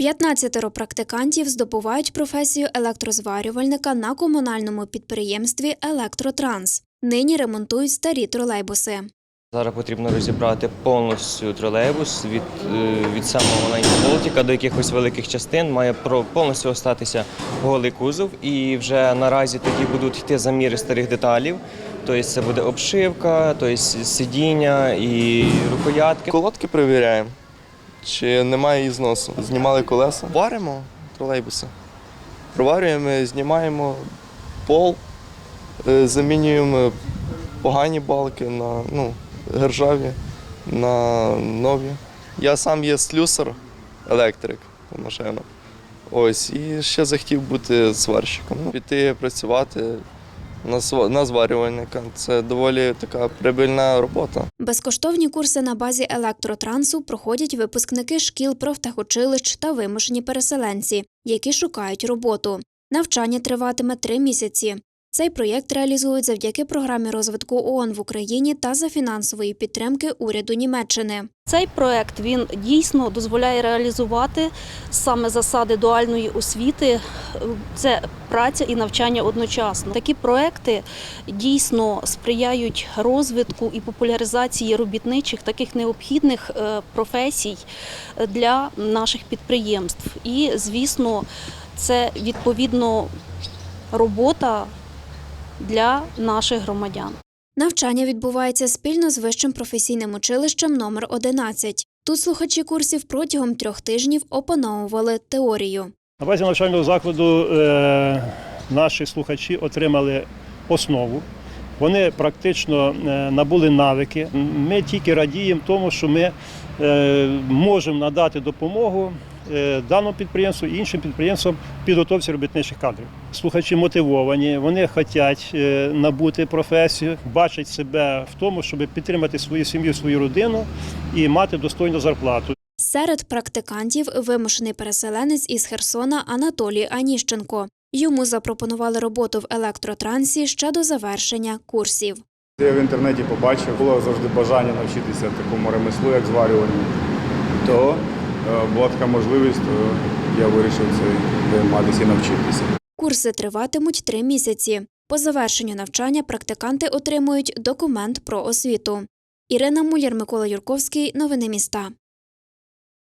15 практикантів здобувають професію електрозварювальника на комунальному підприємстві Електротранс. Нині ремонтують старі тролейбуси. Зараз потрібно розібрати повністю тролейбус від, е, від самого маленького болтика до якихось великих частин. Має про- повністю остатися голий кузов, і вже наразі тоді будуть йти заміри старих деталів. Тобто це буде обшивка, тобто сидіння і рукоятки. Колодки перевіряємо, чи немає ізносу. Знімали колеса, варимо тролейбуси. Проварюємо, знімаємо пол, е, замінюємо погані балки на ну, гержаві, на нові. Я сам є слюсар, електрик по машинам. Ось, і ще захотів бути сварщиком. Ну, Піти працювати на, зварювальника. Це доволі така прибильна робота. Безкоштовні курси на базі електротрансу проходять випускники шкіл профтехучилищ та вимушені переселенці, які шукають роботу. Навчання триватиме три місяці. Цей проєкт реалізують завдяки програмі розвитку ООН в Україні та за фінансової підтримки уряду Німеччини. Цей проект він дійсно дозволяє реалізувати саме засади дуальної освіти. Це праця і навчання одночасно. Такі проекти дійсно сприяють розвитку і популяризації робітничих таких необхідних е, професій для наших підприємств. І, звісно, це відповідно робота для наших громадян. Навчання відбувається спільно з вищим професійним училищем номер 11 Тут слухачі курсів протягом трьох тижнів опановували теорію. На базі навчального закладу е, наші слухачі отримали основу. Вони практично е, набули навики. Ми тільки радіємо тому, що ми е, можемо надати допомогу даному підприємству і іншим підприємствам підготовці робітничих кадрів. Слухачі мотивовані, вони хочуть е, набути професію, бачать себе в тому, щоб підтримати свою сім'ю, свою родину і мати достойну зарплату. Серед практикантів вимушений переселенець із Херсона Анатолій Аніщенко. Йому запропонували роботу в електротрансі ще до завершення курсів. Я в інтернеті побачив, було завжди бажання навчитися такому ремеслу, як зварюванню. То е, була така можливість, я вирішив це займатися і навчитися. Курси триватимуть три місяці. По завершенню навчання практиканти отримують документ про освіту. Ірина Муляр, Микола Юрковський. Новини міста.